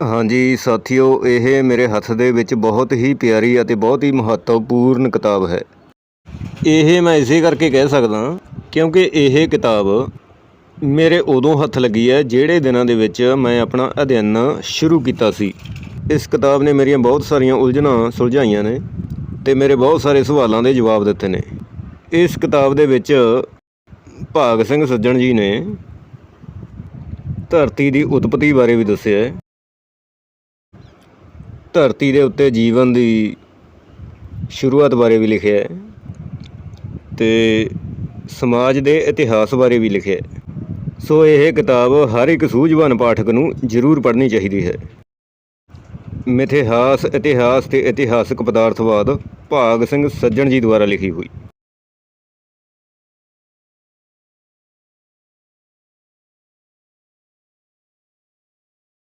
ਹਾਂਜੀ, ਸਾਥੀਓ, ਇਹ ਮੇਰੇ ਹੱਥ ਦੇ ਵਿੱਚ ਬਹੁਤ ਹੀ ਪਿਆਰੀ ਅਤੇ ਬਹੁਤ ਹੀ ਮਹੱਤਵਪੂਰਨ ਕਿਤਾਬ ਹੈ। ਇਹ ਮੈਂ ਇਸੇ ਕਰਕੇ ਕਹਿ ਸਕਦਾ ਕਿਉਂਕਿ ਇਹ ਕਿਤਾਬ ਮੇਰੇ ਉਦੋਂ ਹੱਥ ਲੱਗੀ ਹੈ ਜਿਹੜੇ ਦਿਨਾਂ ਦੇ ਵਿੱਚ ਮੈਂ ਆਪਣਾ ਅਧਿਐਨ ਸ਼ੁਰੂ ਕੀਤਾ ਸੀ। ਇਸ ਕਿਤਾਬ ਨੇ ਮੇਰੀਆਂ ਬਹੁਤ ਸਾਰੀਆਂ ਉਲਝਣਾਂ ਸੁਲਝਾਈਆਂ ਨੇ ਤੇ ਮੇਰੇ ਬਹੁਤ ਸਾਰੇ ਸਵਾਲਾਂ ਦੇ ਜਵਾਬ ਦਿੱਤੇ ਨੇ। ਇਸ ਕਿਤਾਬ ਦੇ ਵਿੱਚ ਭਾਗ ਸਿੰਘ ਸੱਜਣ ਜੀ ਨੇ ਧਰਤੀ ਦੀ ਉਤਪਤੀ ਬਾਰੇ ਵੀ ਦੱਸਿਆ ਹੈ। ਧਰਤੀ ਦੇ ਉੱਤੇ ਜੀਵਨ ਦੀ ਸ਼ੁਰੂਆਤ ਬਾਰੇ ਵੀ ਲਿਖਿਆ ਹੈ ਤੇ ਸਮਾਜ ਦੇ ਇਤਿਹਾਸ ਬਾਰੇ ਵੀ ਲਿਖਿਆ ਹੈ। ਸੋ ਇਹ ਕਿਤਾਬ ਹਰ ਇੱਕ ਸੂਝਵਾਨ ਪਾਠਕ ਨੂੰ ਜ਼ਰੂਰ ਪੜ੍ਹਨੀ ਚਾਹੀਦੀ ਹੈ। ਮਿਥਿਹਾਸ, ਇਤਿਹਾਸ ਤੇ ਇਤਿਹਾਸਕ ਪਦਾਰਥਵਾਦ ਭਾਗ ਸਿੰਘ ਸੱਜਣ ਜੀ ਦੁਆਰਾ ਲਿਖੀ ਹੋਈ।